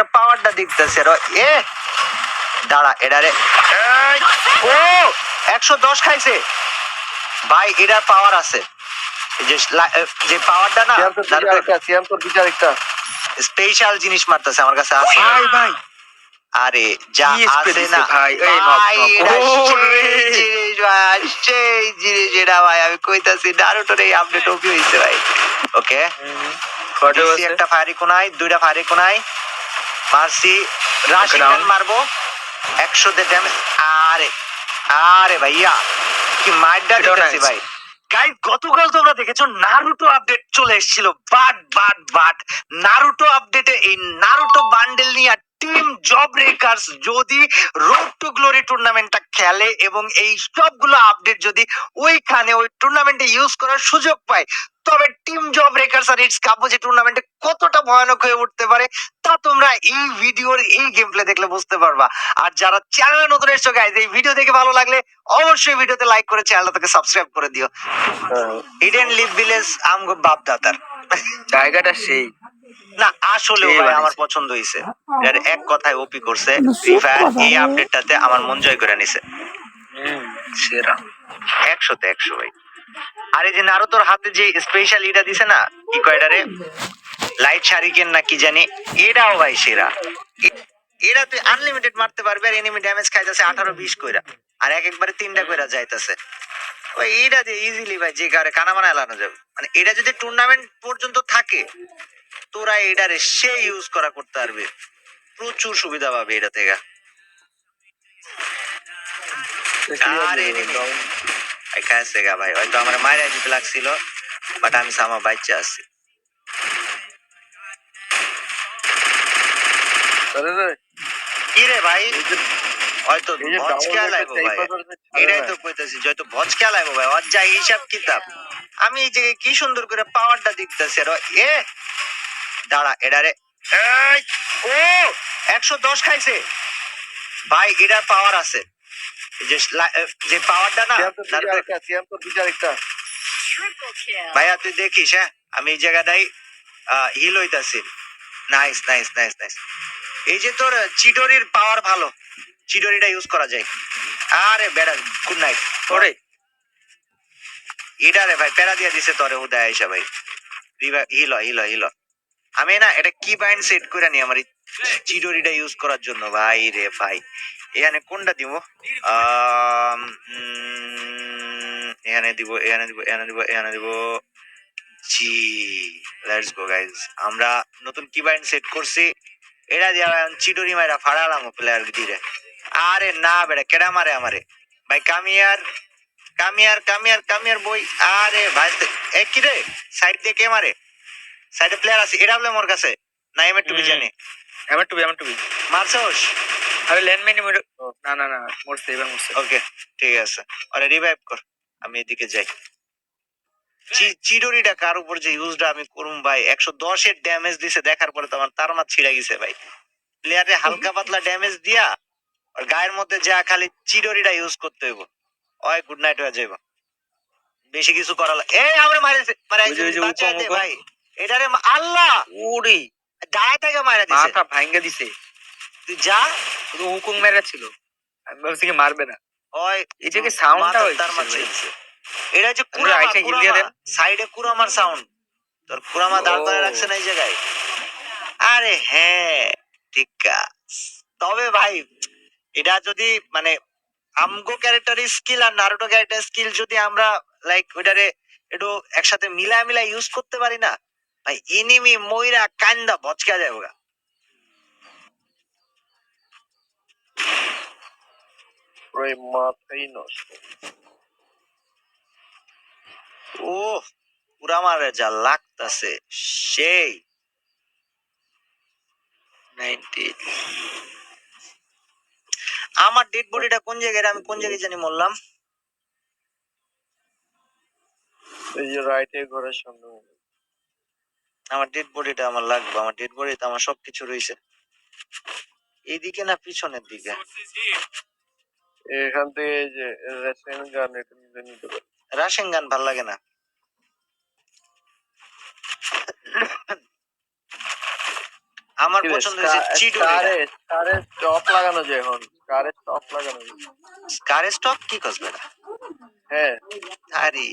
করে পাওয়ারটা দেখতেছে আর এ দাঁড়া এডারে এই, ও একশো দশ খাইছে। ভাই এটার পাওয়ার আছে। যে যে পাওয়ারটা না একটা স্পেশাল জিনিস মারতেছে আমার কাছে আছে। ভাই ভাই। আরে যা আছে না। ভাই? সেই জিনিস ভাই এটা ভাই আমি কইতাছি নারুটোর এই আপডেট ওপি হইছে ভাই। ওকে একটা ফায়ারি কোনায় দুইটা ফায়ারি কোনায়। মারছি রাশি. গান মারবো একশো দে ড্যামেজ আরে আরে ভাইয়া কি মাইডা এটাও দিতেছি. ভাই গাইস গতকাল তোমরা দেখেছ নারুটো আপডেট চলে এসেছিল বাট বাট বাট নারুটো আপডেটে এই নারুটো বান্ডেল নিয়ে টিম জব রেকার্স যদি রোড টু গ্লোরি টুর্নামেন্টটা খেলে এবং এই সবগুলো আপডেট যদি ওইখানে ওই টুর্নামেন্টে ইউজ করার সুযোগ পায় তবে টিম জব রেকার্স আর ইটস কাপো যে টুর্নামেন্টে কতটা ভয়ানক হয়ে উঠতে পারে তা তোমরা এই ভিডিওর এই গেম প্লে দেখলে বুঝতে পারবা। আর যারা চ্যানেলে নতুন এসছো গাইজ এই ভিডিও দেখে ভালো লাগলে অবশ্যই ভিডিওতে লাইক করে চ্যানেলটাকে সাবস্ক্রাইব করে দিও। ইডেন লিভ ভিলেজ আমগো বাপ দাদার জায়গাটা সেই। না আসলে ভাই আমার পছন্দ হয়েছে এর এক কথায় ওপি করছে ফ্রি ফায়ার এই আপডেটটাতে আমার মন জয় করে নিছে। সেরা। একশোতে একশো ভাই। আর এই যে নারুতোর হাতে যে স্পেশাল ইটা দিছে না কি কয়টারে লাইট শারিকেন না কি জানি এটাও ভাই সেরা। এরা তুই আনলিমিটেড মারতে পারবে আর এনিমি ড্যামেজ খাইতেছে আঠারো বিশ কইরা। আর এক একবারে তিনটা কইরা যাইতেছে। ওই এইটা দিয়ে ইজিলি ভাই যে কারে কানা মানা এলানো যাবে। মানে এটা যদি টুর্নামেন্ট পর্যন্ত থাকে তোরা এটারে সে ইউজ করা করতে পারবে। প্রচুর সুবিধা পাবে এটা থেকে। আরে enemy। খাইছে গা ভাই হয়তো আমার মায়ের দিতে লাগছিল বাট আমি সামা বাচ্চা আছি। কি রে ভাই? হয়তো ভজ ভাই। এটাই তো কইতাছি হয়তো ভজ ভাই হিসাব কিতাব। আমি এই জায়গায় কি সুন্দর করে পাওয়ারটা দেখতেছি আর এ দাঁড়া এডারে। এই, ও! একশো দশ খাইছে। ভাই এটার পাওয়ার আছে। যে যে পাওয়ারটা না ভাইয়া তুই দেখিস হ্যাঁ? আমি এই জায়গাটাই হিল হইতাছি। নাইস নাইস নাইস নাইস এই যে তোর চিডোরির পাওয়ার ভালো। চিডোরিটা ইউজ করা যায়। আরে বেড়া গুড নাইট ওরে। এটা রে ভাই প্যারা দিয়ে দিছে তোরে উদয় আইসা ভাই। হিল হিল হিল আমি না এটা কি বাইন্ড সেট করে নি আমার চিডোরিটা ইউজ করার জন্য। ভাই রে ভাই। এখানে কোনটা দিব? এখানে দিব এখানে দিব এখানে দিব এখানে দিব। জি লেটস গো গাইস আমরা নতুন কি বাইন্ড সেট করছি। এটা দিয়ে আমি চিডোরি মাইরা ফাড়ালাম প্লেয়ার দিরে আরে না বেটা, কেডা মারে আমারে? ভাই কামিয়ার কামিয়ার কামিয়ার কামিয়ার বই আরে ভাই, এ কি রে? সাইড দিয়ে কে মারে? সাইডে প্লেয়ার আছে এটা বলে মোর কাছে। না এম টু বি জানি। এমন টুবি টু বি মারছস? আরে ল্যান্ডমাইন না না না মরছে এবার মরছে। ওকে ঠিক আছে। আরে রিভাইভ কর। আমি এদিকে যাই। চিডোরিটা কার উপর যে ইউজটা আমি করুম ভাই? একশো দশের ড্যামেজ দিছে দেখার পরে তো আমার তার মাছ ছিঁড়ে গেছে ভাই। প্লেয়ারে হালকা পাতলা ড্যামেজ দিয়া আর গায়ের মধ্যে যা খালি চিডোরিটা ইউজ করতে হইব। ওই গুড নাইট হয়ে যাইব। বেশি কিছু করা লা- এই আমরা মারিছে মারা দে ভাই। এটারে আল্লাহ! ওরে! থেকে মারা দিছে। মাথা ভাঙ্গা দিছে। তুই যা শুধু হুকুম মেরা ছিল আমি ভাবছি কি মারবে না। ওই এই যে কি sound টা তার। ছিঁড়ছে। এটা যে কুরামা। সাইডে কুরামার সাউন্ড তোর কুরামা দাঁড় করে রাখছে না এই জায়গায়। আরে হ্যাঁ ঠিক তবে ভাই এটা যদি মানে আমগো ক্যারেক্টার স্কিল আর নারুটো ক্যারেক্টার স্কিল যদি আমরা লাইক ওইটারে একটু একসাথে মিলা মিলা ইউজ করতে পারি না ভাই এনিমি ময়রা কান্দা ভচকা যায় ওরা। ওই মাথাই নষ্ট। ও কুরামারে যা লাগতাছে সেই। আমার ডেড বডিটা কোন জায়গায় আমি কোন জায়গায় জানি মরলাম? এই যে রাইটে ঘরের সামনে আমার ডেড বডিটা আমার লাগবে আমার ডেড বডিতে আমার সবকিছু রয়েছে এইদিকে না পিছনের দিকে? এখান থেকে যে গান এটা নিতে নিতে পারে। রাশিয়ান গান ভালো লাগে না? আমার পছন্দ হয়েছে কারে কারে স্টপ লাগানো যায় এখন? কারে স্টপ লাগানো যায় কার স্টক কি কসবে না হ্যাঁ। আরে।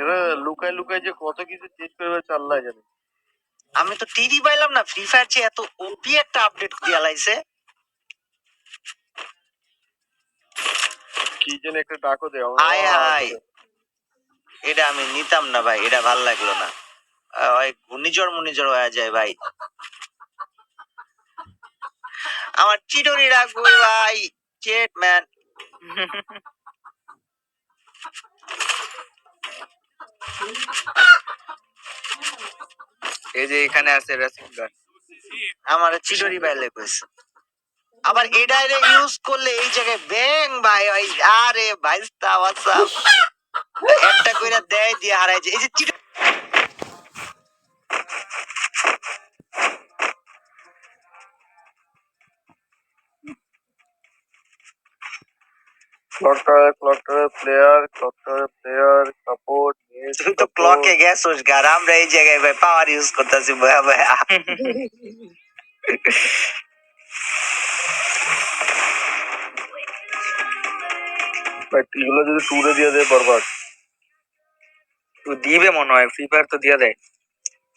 এবার লুকাই লুকাই যে কত কিছু চেঞ্জ করে চাল্লাই জানি। আমি তো টিডি পাইলাম না ফ্রি ফায়ার যে এত ওপি একটা আপডেট দিয়া লাইছে। কি যেন একটা ডাকো দেয় আয় হায়। এটা আমি নিতাম না ভাই এটা ভালো লাগল না। ওই ঘূর্ণিঝড় মুর্নিঝড় হয়ে যায় ভাই। আমার চিডরি রাখব ভাই চেট ম্যান এই যে এখানে আছে গান আমার চিডরি বাইলে কইছে আবার এটা ইউজ করলে এই জায়গায় ব্যাং ভাই ওই আরে ভাই হোয়াটসঅ্যাপ একটা কইরা দেয় দিয়ে হারাই যায়। এই যে tower clock tower player clock player support তুই তো ক্লকে গেছোস গার আমরা এই জায়গায় ভাই পাওয়ার ইউজ করতেছি ভয়া ভয়া এগুলো যদি টুরে দিয়ে দেয় বরবাদ তো দিবে মনে হয় ফ্রি ফায়ার তো দিয়ে দেয়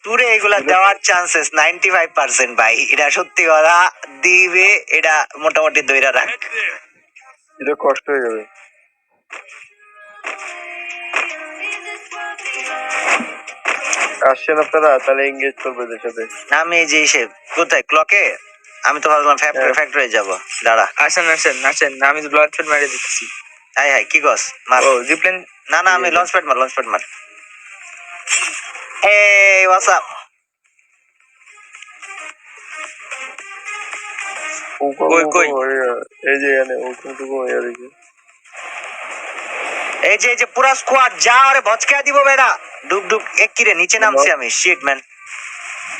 টুরে এগুলা দেওয়ার চান্সেস নাইনটি ফাইভ পার্সেন্ট ভাই এটা সত্যি কথা দিবে এটা মোটামুটি দইরা রাখ এটা কষ্ট হয়ে যাবে আসছেন আপনারা? তাহলে এঙ্গেজ করবে এদের সাথে। আমি এই যে হিসেব কোথায়? ক্লকে আমি তো ভাবলাম ফ্যাক্টরি। ফ্যাক্টরি যাব। দাঁড়া। আসেন আসেন আসেন। আমি তো ব্লাড ফেড মেরে দিচ্ছি হাই হাই কি গস মার। ও জিপ্লেন না না আমি লঞ্চ প্যাড মার লঞ্চ প্যাড মার। এই হোয়াটসঅ্যাপ কই, কই? এই যে এখানে ওখানটুকু হয়ে দেখি এই যে এই যে, পুরা স্কোয়াড যা আরে ভচকা দিব বেড়া ডুব ডুব এক কিরে নিচে নামছি আমি। শিট ম্যান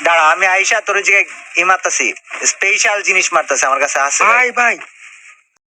দাঁড়া, আমি আইসা তোর জায়গায় ই মারতাছি। স্পেশাল জিনিস মারতাছি, আমার কাছে আছে। ভাই ভাই